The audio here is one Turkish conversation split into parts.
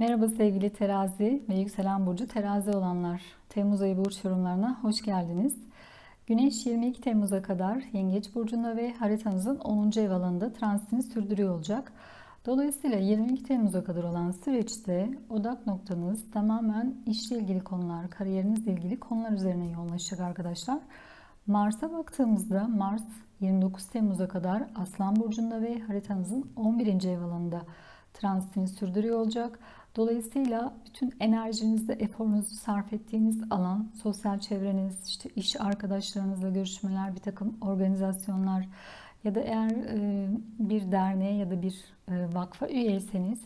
Merhaba sevgili terazi ve yükselen burcu terazi olanlar. Temmuz ayı burç yorumlarına hoş geldiniz. Güneş 22 Temmuz'a kadar Yengeç burcunda ve haritanızın 10. ev alanında transitini sürdürüyor olacak. Dolayısıyla 22 Temmuz'a kadar olan süreçte odak noktanız tamamen işle ilgili konular, kariyerinizle ilgili konular üzerine yoğunlaşacak arkadaşlar. Mars'a baktığımızda Mars 29 Temmuz'a kadar Aslan burcunda ve haritanızın 11. ev alanında transitini sürdürüyor olacak. Dolayısıyla bütün enerjinizi, eforunuzu sarf ettiğiniz alan, sosyal çevreniz, işte iş arkadaşlarınızla görüşmeler, bir takım organizasyonlar ya da eğer e, bir derneğe ya da bir e, vakfa üyeyseniz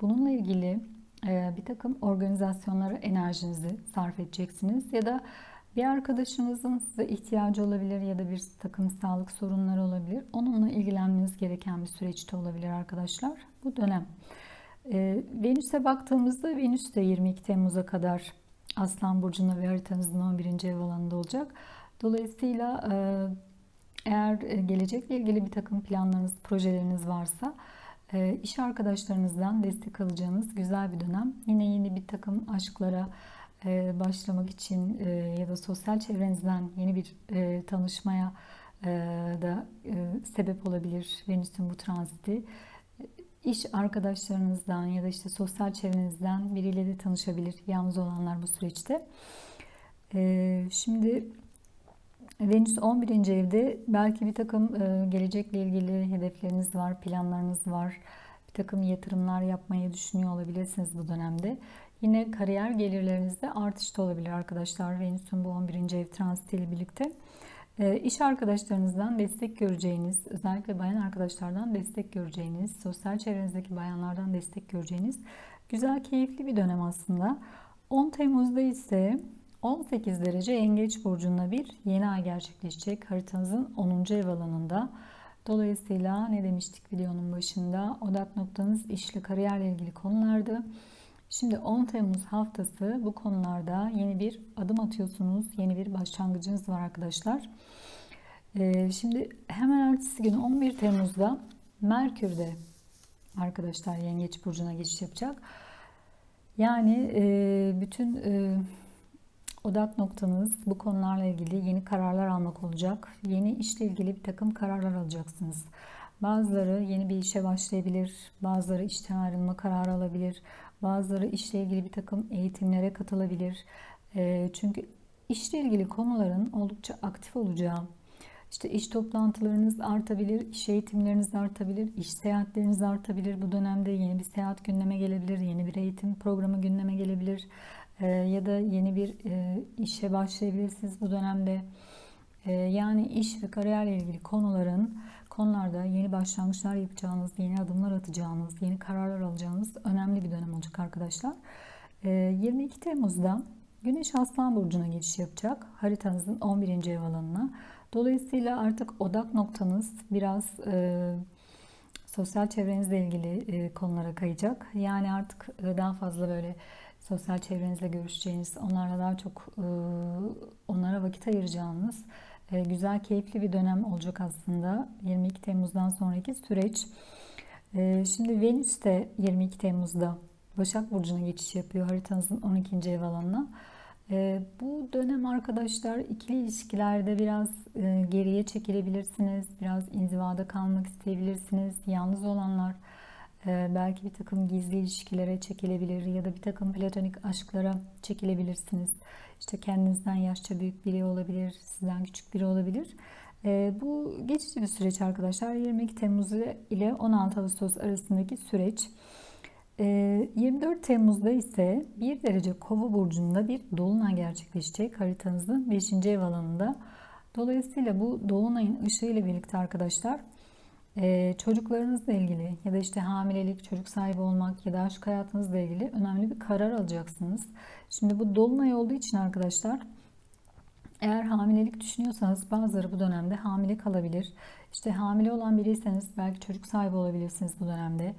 bununla ilgili e, bir takım organizasyonlara enerjinizi sarf edeceksiniz ya da bir arkadaşınızın size ihtiyacı olabilir ya da bir takım sağlık sorunları olabilir. Onunla ilgilenmeniz gereken bir süreçte olabilir arkadaşlar bu dönem. E, Venüs'e baktığımızda Venüs de 22 Temmuz'a kadar Aslan Burcu'nda ve haritanızın 11. ev alanında olacak. Dolayısıyla e, eğer gelecekle ilgili bir takım planlarınız, projeleriniz varsa e, iş arkadaşlarınızdan destek alacağınız güzel bir dönem. Yine yeni bir takım aşklara e, başlamak için e, ya da sosyal çevrenizden yeni bir e, tanışmaya e, da e, sebep olabilir Venüs'ün bu transiti iş arkadaşlarınızdan ya da işte sosyal çevrenizden biriyle de tanışabilir yalnız olanlar bu süreçte. Ee, şimdi Venüs 11. evde belki bir takım e, gelecekle ilgili hedefleriniz var, planlarınız var. Bir takım yatırımlar yapmayı düşünüyor olabilirsiniz bu dönemde. Yine kariyer gelirlerinizde artış da olabilir arkadaşlar. Venüs'ün bu 11. ev transitiyle birlikte. E, iş arkadaşlarınızdan destek göreceğiniz, özellikle bayan arkadaşlardan destek göreceğiniz, sosyal çevrenizdeki bayanlardan destek göreceğiniz güzel, keyifli bir dönem aslında. 10 Temmuz'da ise 18 derece Yengeç burcunda bir yeni ay gerçekleşecek haritanızın 10. ev alanında. Dolayısıyla ne demiştik videonun başında? Odak noktanız işle kariyerle ilgili konulardı. Şimdi 10 Temmuz haftası bu konularda yeni bir adım atıyorsunuz. Yeni bir başlangıcınız var arkadaşlar. Ee, şimdi hemen ertesi gün 11 Temmuz'da Merkür'de arkadaşlar Yengeç Burcu'na geçiş yapacak. Yani e, bütün e, odak noktanız bu konularla ilgili yeni kararlar almak olacak. Yeni işle ilgili bir takım kararlar alacaksınız. Bazıları yeni bir işe başlayabilir, bazıları işten ayrılma kararı alabilir, bazıları işle ilgili bir takım eğitimlere katılabilir. Çünkü işle ilgili konuların oldukça aktif olacağı, işte iş toplantılarınız artabilir, iş eğitimleriniz artabilir, iş seyahatleriniz artabilir. Bu dönemde yeni bir seyahat gündeme gelebilir, yeni bir eğitim programı gündeme gelebilir ya da yeni bir işe başlayabilirsiniz bu dönemde. Ee, yani iş ve kariyerle ilgili konuların konularda yeni başlangıçlar yapacağınız, yeni adımlar atacağınız, yeni kararlar alacağınız önemli bir dönem olacak arkadaşlar. 22 ee, Temmuz'da Güneş Aslan Burcu'na geçiş yapacak. Haritanızın 11. ev alanına. Dolayısıyla artık odak noktanız biraz e, sosyal çevrenizle ilgili e, konulara kayacak. Yani artık e, daha fazla böyle sosyal çevrenizle görüşeceğiniz, onlarla daha çok e, onlara vakit ayıracağınız güzel, keyifli bir dönem olacak aslında 22 Temmuz'dan sonraki süreç. E, şimdi Venüs de 22 Temmuz'da Başak Burcu'na geçiş yapıyor haritanızın 12. ev alanına. E, bu dönem arkadaşlar ikili ilişkilerde biraz geriye çekilebilirsiniz. Biraz inzivada kalmak isteyebilirsiniz. Yalnız olanlar belki bir takım gizli ilişkilere çekilebilir ya da bir takım platonik aşklara çekilebilirsiniz. İşte kendinizden yaşça büyük biri olabilir, sizden küçük biri olabilir. E, bu geçici bir süreç arkadaşlar. 22 Temmuz ile 16 Ağustos arasındaki süreç. E, 24 Temmuz'da ise 1 derece kova burcunda bir dolunay gerçekleşecek haritanızın 5. ev alanında. Dolayısıyla bu dolunayın ışığı ile birlikte arkadaşlar ee, çocuklarınızla ilgili ya da işte hamilelik, çocuk sahibi olmak ya da aşk hayatınızla ilgili önemli bir karar alacaksınız. Şimdi bu dolunay olduğu için arkadaşlar eğer hamilelik düşünüyorsanız bazıları bu dönemde hamile kalabilir. İşte hamile olan biriyseniz belki çocuk sahibi olabilirsiniz bu dönemde.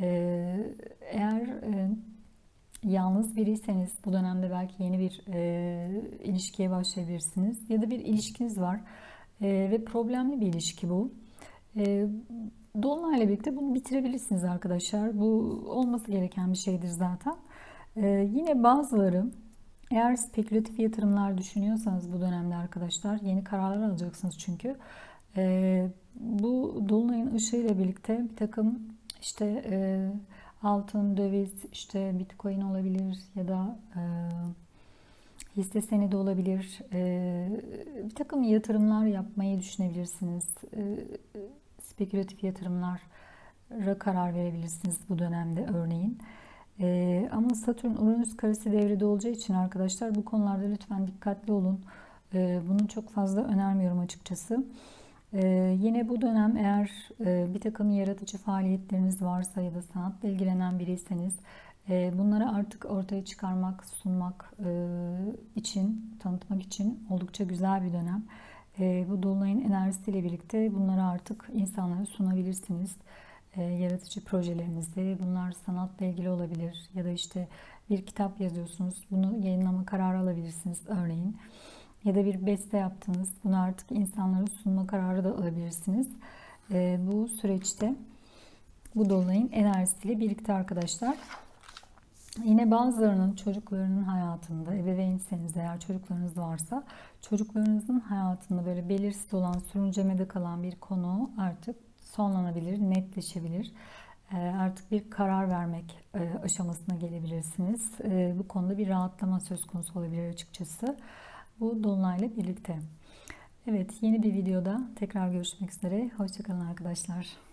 Ee, eğer e, yalnız biriyseniz bu dönemde belki yeni bir e, ilişkiye başlayabilirsiniz. Ya da bir ilişkiniz var e, ve problemli bir ilişki bu. Dolunayla birlikte bunu bitirebilirsiniz arkadaşlar. Bu olması gereken bir şeydir zaten. Ee, yine bazıları eğer spekülatif yatırımlar düşünüyorsanız bu dönemde arkadaşlar yeni kararlar alacaksınız çünkü. Ee, bu dolunayın ışığıyla birlikte bir takım işte e, altın, döviz, işte bitcoin olabilir ya da e, hisse senedi olabilir. E, bir takım yatırımlar yapmayı düşünebilirsiniz. E, spekülatif yatırımlara karar verebilirsiniz bu dönemde örneğin. Ee, ama Satürn Uranüs karesi devrede olacağı için arkadaşlar bu konularda lütfen dikkatli olun. Ee, bunu çok fazla önermiyorum açıkçası. Ee, yine bu dönem eğer e, bir takım yaratıcı faaliyetleriniz varsa ya da sanatla ilgilenen biriyseniz e, bunları artık ortaya çıkarmak, sunmak e, için, tanıtmak için oldukça güzel bir dönem. E, bu dolunayın enerjisiyle birlikte bunları artık insanlara sunabilirsiniz e, yaratıcı projelerinizde. Bunlar sanatla ilgili olabilir ya da işte bir kitap yazıyorsunuz. Bunu yayınlama kararı alabilirsiniz örneğin. Ya da bir beste yaptınız. Bunu artık insanlara sunma kararı da alabilirsiniz. E, bu süreçte bu dolunayın enerjisiyle birlikte arkadaşlar. Yine bazılarının çocuklarının hayatında, ebeveynseniz eğer çocuklarınız varsa, çocuklarınızın hayatında böyle belirsiz olan, sürüncemede kalan bir konu artık sonlanabilir, netleşebilir. Ee, artık bir karar vermek e, aşamasına gelebilirsiniz. Ee, bu konuda bir rahatlama söz konusu olabilir açıkçası. Bu dolunayla birlikte. Evet, yeni bir videoda tekrar görüşmek üzere. Hoşçakalın arkadaşlar.